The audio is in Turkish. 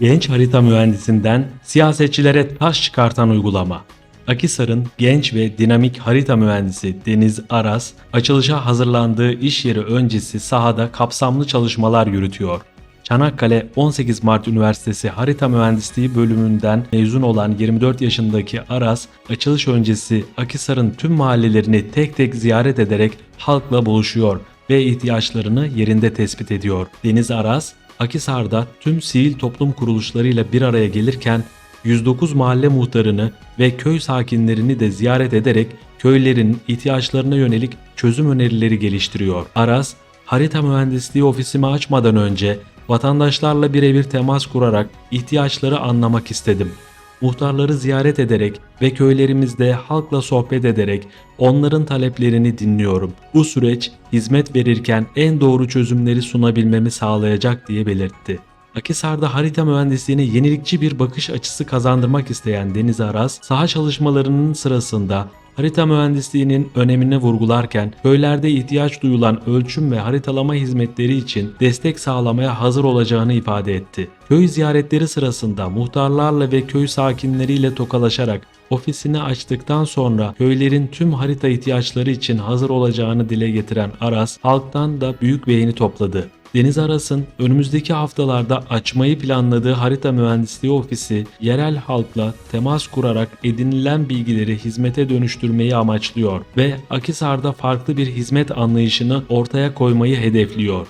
Genç harita mühendisinden siyasetçilere taş çıkartan uygulama. Akisar'ın genç ve dinamik harita mühendisi Deniz Aras, açılışa hazırlandığı iş yeri öncesi sahada kapsamlı çalışmalar yürütüyor. Çanakkale 18 Mart Üniversitesi Harita Mühendisliği bölümünden mezun olan 24 yaşındaki Aras, açılış öncesi Akisar'ın tüm mahallelerini tek tek ziyaret ederek halkla buluşuyor ve ihtiyaçlarını yerinde tespit ediyor. Deniz Aras, Akisar'da tüm sivil toplum kuruluşlarıyla bir araya gelirken 109 mahalle muhtarını ve köy sakinlerini de ziyaret ederek köylerin ihtiyaçlarına yönelik çözüm önerileri geliştiriyor. Aras, harita mühendisliği ofisimi açmadan önce vatandaşlarla birebir temas kurarak ihtiyaçları anlamak istedim. Muhtarları ziyaret ederek ve köylerimizde halkla sohbet ederek onların taleplerini dinliyorum. Bu süreç hizmet verirken en doğru çözümleri sunabilmemi sağlayacak diye belirtti. Akisar'da harita mühendisliğine yenilikçi bir bakış açısı kazandırmak isteyen Deniz Aras, saha çalışmalarının sırasında harita mühendisliğinin önemini vurgularken köylerde ihtiyaç duyulan ölçüm ve haritalama hizmetleri için destek sağlamaya hazır olacağını ifade etti. Köy ziyaretleri sırasında muhtarlarla ve köy sakinleriyle tokalaşarak ofisini açtıktan sonra köylerin tüm harita ihtiyaçları için hazır olacağını dile getiren Aras, halktan da büyük beğeni topladı. Deniz Aras'ın önümüzdeki haftalarda açmayı planladığı harita mühendisliği ofisi yerel halkla temas kurarak edinilen bilgileri hizmete dönüştürmeyi amaçlıyor ve Akisar'da farklı bir hizmet anlayışını ortaya koymayı hedefliyor.